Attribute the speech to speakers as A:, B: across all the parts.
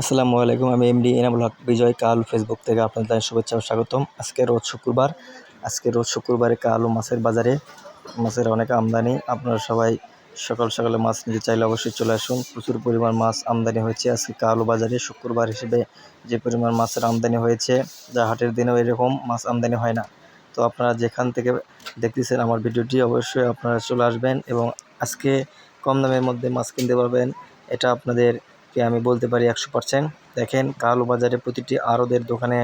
A: আসসালামু আলাইকুম, আমি এমডি এনামুল হক বিজয় কাল ফেসবুক থেকে আপনাদের শুভেচ্ছা ও স্বাগতম। আজকে রোজ শুক্রবার, আজকে রোজ শুক্রবারে কাল ও মাছের বাজারে মাছের অনেক আমদানি। আপনারা সবাই সকাল সকালে মাছ নিতে চাইলে অবশ্যই চলে আসুন। প্রচুর পরিমাণ মাছ আমদানি হয়েছে আজকে কালো বাজারে। শুক্রবার হিসেবে যে পরিমাণ মাছের আমদানি হয়েছে, যা হাটের দিনেও এরকম মাছ আমদানি হয় না। তো আপনারা যেখান থেকে দেখতেছেন আমার ভিডিওটি, অবশ্যই আপনারা চলে আসবেন এবং আজকে কম দামের মধ্যে মাছ কিনতে পারবেন। এটা আপনাদেরকে আমি বলতে পারি একশো পার্সেন্ট দেখেন কালো বাজারে প্রতিটি আরদের দোকানে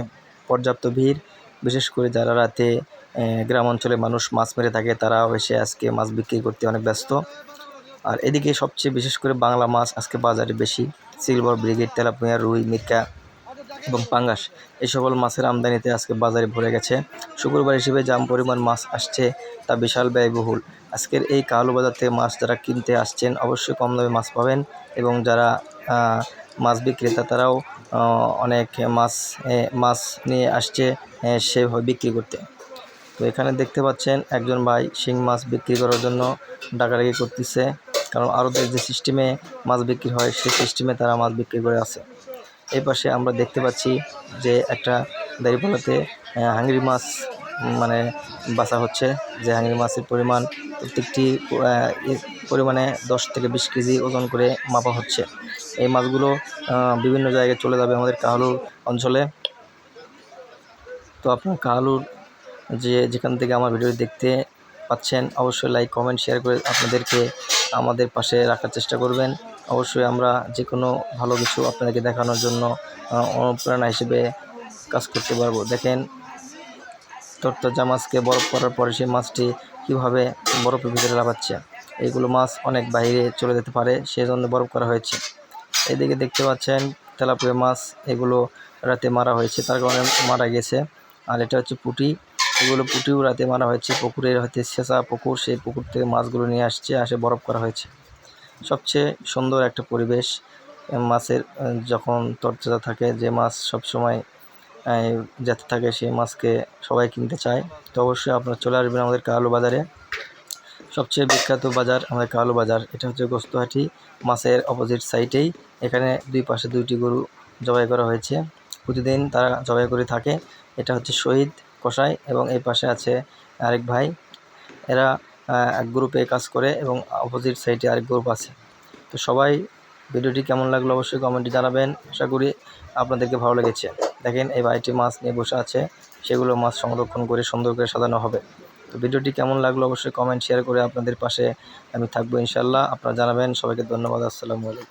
A: পর্যাপ্ত ভিড়। বিশেষ করে যারা রাতে গ্রাম অঞ্চলে মানুষ মাছ মেরে থাকে তারা এসে আজকে মাছ বিক্রি করতে অনেক ব্যস্ত। আর এদিকে সবচেয়ে বিশেষ করে বাংলা মাছ আজকে বাজারে বেশি। সিলভার ব্রিগেড, তেলাপুয়া, রুই, মির্কা এবং পাঙ্গাস, এই সকল মাছের আমদানিতে আজকে বাজারে ভরে গেছে। শুক্রবার হিসেবে যাম পরিমাণ মাছ আসছে তা বিশাল ব্যয়বহুল। আজকের এই কালো বাজার থেকে মাছ যারা কিনতে আসছেন, অবশ্যই কম দামে মাছ পাবেন এবং যারা মাছ বিক্রেতা তারাও অনেক মাছ মাছ নিয়ে আসছে সেভাবে বিক্রি করতে। তো এখানে দেখতে পাচ্ছেন একজন ভাই শিং মাছ বিক্রি করার জন্য ডাকাডাকি করতেছে। কারণ আরও যে সিস্টেমে মাছ বিক্রি হয়, সেই সিস্টেমে তারা মাছ বিক্রি করে আছে। এই পাশে আমরা দেখতে পাচ্ছি যে একটা দাঁড়িপালাতে হাঙ্গরি মাছ মানে বাসা হচ্ছে। যে হাঙ্গরি মাছের পরিমাণ প্রত্যেকটি পরিমাণে দশ থেকে বিশ কেজি ওজন করে মাপা হচ্ছে। এই মাছগুলো বিভিন্ন জায়গায় চলে যাবে আমাদের কাহালুর অঞ্চলে। তো আপনার কাহালুর যে যেখান থেকে আমার ভিডিও দেখতে পাচ্ছেন, অবশ্যই লাইক কমেন্ট শেয়ার করে আপনাদেরকে আমাদের পাশে রাখার চেষ্টা করবেন। অবশ্যই আমরা যে কোনো ভালো কিছু আপনাদেরকে দেখানোর জন্য অনুপ্রেরণা হিসেবে কাজ করতে পারব। দেখেন, তরতাজা মাছকে বরফ করার পরে সেই মাছটি কীভাবে বরফের ভিতরে লাগাচ্ছে এইগুলো মাছ অনেক বাইরে চলে যেতে পারে সেই জন্য বরফ করা হয়েছে। এদিকে দেখতে পাচ্ছেন, তেলাপুয়া মাছ, এগুলো রাতে মারা হয়েছে, তার কারণে মারা গেছে। আর এটা হচ্ছে পুটি। এগুলো পুটিও রাতে মারা হয়েছে, পুকুরের হয়তো শেষা পুকুর, সেই পুকুর থেকে মাছগুলো নিয়ে আসছে, আসে বরফ করা হয়েছে। সবচেয়ে সুন্দর একটা পরিবেশ মাছের যখন তরতাজা থাকে, যে মাছ সব সময় যাতে থাকে সেই মাছকে সবাই কিনতে চায়। তো অবশ্যই আপনারা চলে আসবেন আমাদের কালো বাজারে। সবচেয়ে বিখ্যাত বাজার আমাদের কালো বাজার, এটা হচ্ছে গোস্তহাটি মাছের অপোজিট সাইডেই এখানে দুই পাশে দুইটি গরু জবাই করা হয়েছে। প্রতিদিন তারা জবাই করে থাকে। এটা হচ্ছে শহীদ কষাই এবং এই পাশে আছে আরেক ভাই। এরা এক গ্রুপে কাজ করে এবং অপোজিট সাইডে আরেক গ্রুপ আছে। তো সবাই ভিডিওটি কেমন লাগল অবশ্যই কমেন্টে জানাবেন। আশা করি আপনাদেরকে ভালো লেগেছে। দেখেন এই বাড়িটি মাছ নিয়ে বসে আছে। সেগুলো মাছ সংরক্ষণ করে সুন্দর করে সাজানো হবে। তো ভিডিওটি কেমন লাগল অবশ্যই কমেন্ট শেয়ার করে আপনাদের পাশে আমি থাকব ইনশাল্লাহ আপনারা জানাবেন। সবাইকে ধন্যবাদ। আসসালামু আলাইকুম।